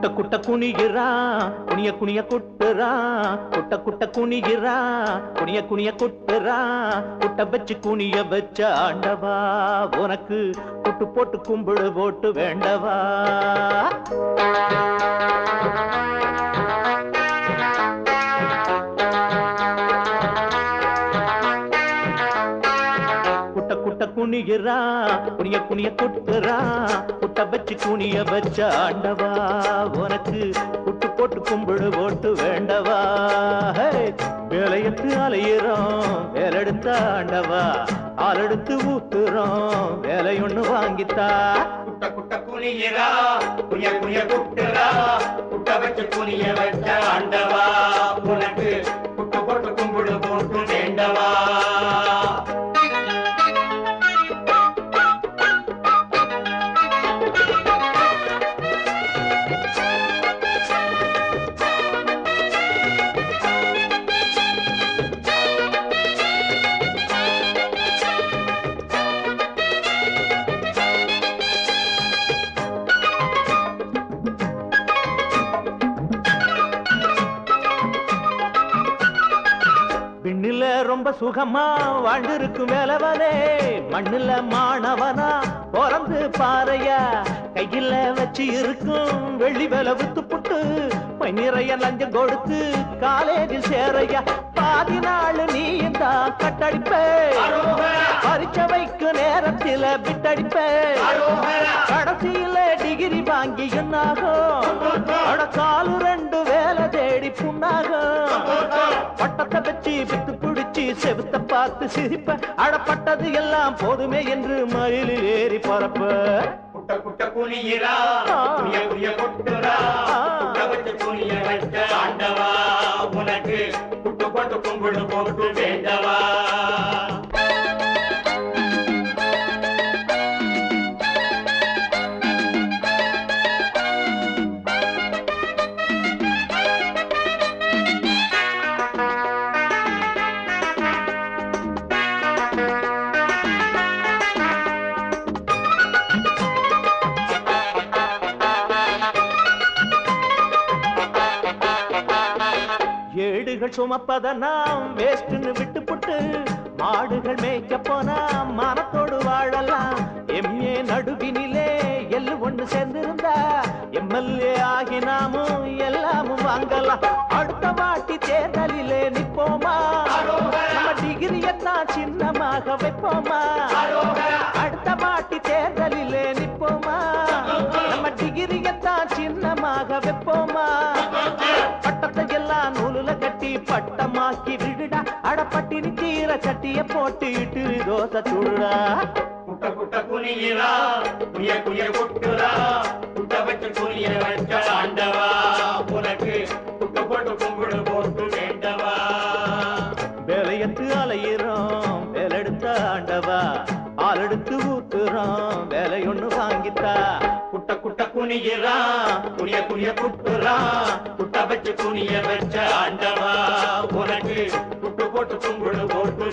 குட்ட குட்ட குனிகிறா குனிய குனிய குட்டுறா குட்ட குட்ட குனிகிறா குனிய குனிய குட்டுறா குட்ட வச்சு குனிய வச்ச ஆண்டவா உனக்கு குட்டு போட்டு கும்பிடு போட்டு வேண்டவா. குட்ட குட்ட குனிகிறா குனிய குனிய குட்டுறா குட்ட வச்சு குனிய வச்ச ஆண்டவா உனக்கு புட்டு போட்டு கும்பிடு போட்டு வேண்டவா. வேலையத்து அலையிறோம் வேலெடுத்த ஆண்டவா ஆளெடுத்து ஊத்துறோம் வேலை ஒண்ணு வாங்கித்தா. குட்ட குட்ட குனியரா குனிய குனிய குட்டுரா குட்ட வச்சு குனிய வச்ச ஆண்டவா. ரொம்ப சுகமா வாழ்ந்திருக்கும் வேலவனே. மண்ணுல மாணவனா பிறந்து பாறையா. கையில வச்சு இருக்கும் வெள்ளி வேலை வித்து புட்டு பை நிறைய லஞ்சம் கொடுத்து காலேஜில் சேரையா. பாதி நாள் நீ தான் கட்டடிப்பே. பரிச்ச வைக்கும் நேரத்தில விட்டடிப்பே. கடைசியில டிகிரி வாங்கி என்னாகும்? அட காலு ரெண்டு வேலை தேடி புண்ணாகும். பட்டத்தை வச்சு செவுத்த பார்த்து சிரிப்ப அடப்பட்டது எல்லாம் போதுமே என்று மயிலில் ஏறி பரப்ப. குட்ட குட்ட குனியரா குட்ட வச்சு குனிய வச்ச ஆண்டவா உனக்கு குட்டு போட்டு கும்பிடு போட்டு வேண்டவா. வீடுகள் சுமப்பத நாம் வேஸ்ட்னு விட்டு புட்டு மாடுகள் மேய்க்க போனா மனத்தோடு வாழலாம். எம்ஏ நடுவினிலே எல்லு ஒண்ணு சேர்ந்திருந்தா எம்எல்ஏ ஆகி நாமும் எல்லாமும் வாங்கலாம். அடுத்த வாட்டி தேர்தலிலே நிற்போமா? நம்ம டிகிரியத்தான் சின்னமாக வைப்போமா? அடுத்த வாட்டி தேர்தலிலே நிற்போமா? நம்ம டிகிரியத்தான் சின்னமாக வைப்போமா? கட்டி பட்டமாக்கி விடுடா. அடப்பட்டினி கீரை சட்டிய போட்டு இட்டு தோசை சுடுடா. குட்ட குட்ட குனியரா குனிய குனிய குட்டுறா. குட்ட வச்சு குனிய வச்ச ஆண்டவா. உனக்கு குட்டு போட்டு கும்பிடு போட்டு வேண்டவா. வேலையத்து அலையிறோம் வேலெடுத்த ஆண்டவா. ஆளெடுத்து ஊத்துறோம் வேலை ஒண்ணு வாங்கித்தா. குட்ட குட்ட குனியரா குனிய குனிய குட்டுறா குட்ட வச்சு குனிய வச்ச ஆண்டவா உனக்கு குட்டு போட்டு கும்பிடு போட்டு